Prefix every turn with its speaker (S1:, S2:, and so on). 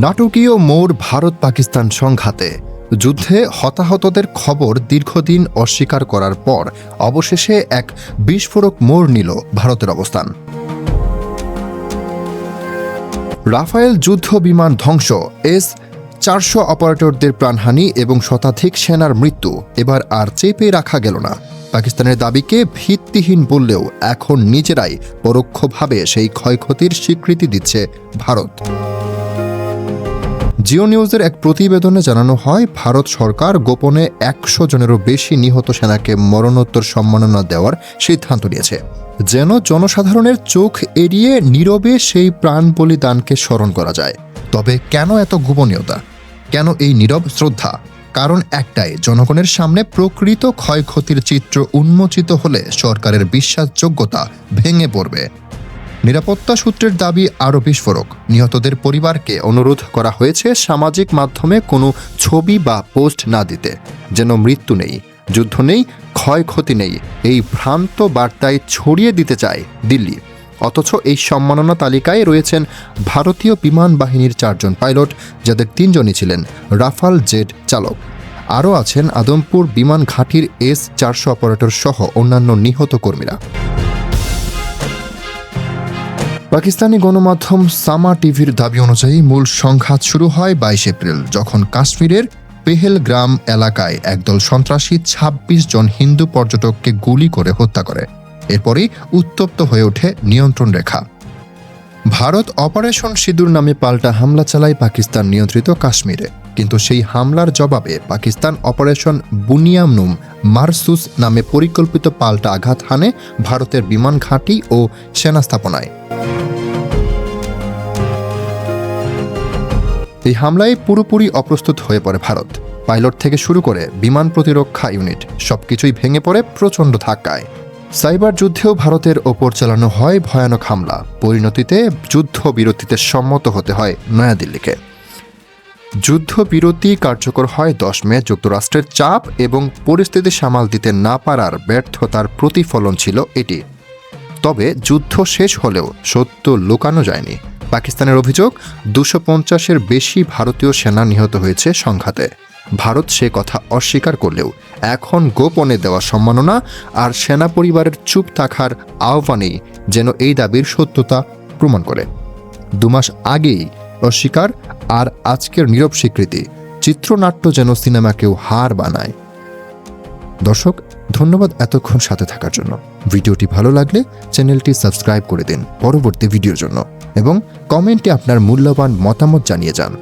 S1: নাটকীয় মোড় ভারত পাকিস্তান সংঘাতে। যুদ্ধে হতাহতদের খবর দীর্ঘদিন অস্বীকার করার পর অবশেষে এক বিস্ফোরক মোড় নিল ভারতের অবস্থান। রাফায়েল যুদ্ধ বিমান ধ্বংস, এস চারশো অপারেটরদের প্রাণহানি এবং শতাধিক সেনার মৃত্যু এবার আর চেপে রাখা গেল না। পাকিস্তানের দাবিকে ভিত্তিহীন বললেও এখন নিজেরাই পরোক্ষভাবে সেই ক্ষয়ক্ষতির স্বীকৃতি দিচ্ছে ভারত। জিও নিউজের এক প্রতিবেদনে জানানো হয়, ভারত সরকার গোপনে একশো জনেরও বেশি নিহত সেনাকে মরণোত্তর সম্মাননা দেওয়ার সিদ্ধান্ত নিয়েছে। যেন জনসাধারণের চোখ এড়িয়ে নীরবে সেই প্রাণ বলিদানকে স্মরণ করা যায়। তবে কেন এত গোপনীয়তা? কেন এই নীরব শ্রদ্ধা? কারণ একটাই, জনগণের সামনে প্রকৃত ক্ষয়ক্ষতির চিত্র উন্মোচিত হলে সরকারের বিশ্বাসযোগ্যতা ভেঙে পড়বে। নিরাপত্তা সূত্রের দাবি আরও বিস্ফোরক। নিহতদের পরিবারকে অনুরোধ করা হয়েছে সামাজিক মাধ্যমে কোনো ছবি বা পোস্ট না দিতে। যেন মৃত্যু নেই, যুদ্ধ নেই, ক্ষয়ক্ষতি নেই, এই ভ্রান্ত বার্তায় ছড়িয়ে দিতে চায় দিল্লি। অথচ এই সম্মাননা তালিকায় রয়েছেন ভারতীয় বিমান বাহিনীর চারজন পাইলট, যাদের তিনজনই ছিলেন রাফাল জেট চালক। আরও আছেন আদমপুর বিমান ঘাঁটির এস চারশো অপারেটর সহ অন্যান্য নিহত কর্মীরা। পাকিস্তানি গণমাধ্যম সামা টিভির দাবি অনুযায়ী মূল সংঘাত শুরু হয় বাইশ এপ্রিল, যখন কাশ্মীরের পেহেলগ্রাম এলাকায় একদল সন্ত্রাসী ২৬ জন হিন্দু পর্যটককে গুলি করে হত্যা করে। এরপরই উত্তপ্ত হয়ে ওঠে নিয়ন্ত্রণ রেখা। ভারত অপারেশন সিঁদুর নামে পাল্টা হামলা চালায় পাকিস্তান নিয়ন্ত্রিত কাশ্মীরে। কিন্তু সেই হামলার জবাবে পাকিস্তান অপারেশন বুনিয়ামনুম মারসুস নামে পরিকল্পিত পাল্টা আঘাত হানে ভারতের বিমান ঘাঁটি ও সেনা স্থাপনায়। এই হামলায় পুরোপুরি অপ্রস্তুত হয়ে পড়ে ভারত। পাইলট থেকে শুরু করে বিমান প্রতিরক্ষা ইউনিট, সবকিছুই ভেঙে পড়ে প্রচণ্ড ধাক্কায়। সাইবার যুদ্ধেও ভারতের ওপর চালানো হয় ভয়ানক হামলা। পরিণতিতে যুদ্ধবিরতিতে সম্মত হতে হয় নয়াদিল্লিকে। যুদ্ধবিরতি কার্যকর হয় দশ মে, যুক্তরাষ্ট্রের চাপ এবং পরিস্থিতি সামাল দিতে না পারার ব্যর্থতার প্রতিফলন ছিল এটি। তবে যুদ্ধ শেষ হলেও সত্য লুকানো যায়নি। পাকিস্তানের অভিযোগ, দুশো পঞ্চাশের বেশি ভারতীয় সেনা নিহত হয়েছে সংঘাতে। ভারত সে কথা অস্বীকার করলেও এখন গোপনে দেওয়া সম্মাননা আর সেনা পরিবারের চুপ থাকার আহ্বানেই যেন এই দাবির সত্যতা প্রমাণ করে। দুমাস আগেই অস্বীকার আর আজকের নীরব স্বীকৃতি, চিত্রনাট্য যেন সিনেমাকেও হার বানায়। দর্শক, ধন্যবাদ এতক্ষণ সাথে থাকার জন্য। ভিডিওটি ভালো লাগলে চ্যানেলটি সাবস্ক্রাইব করে দিন পরবর্তী ভিডিওর জন্য। এবং কমেন্টে আপনার মূল্যবান মতামত জানিয়ে যান।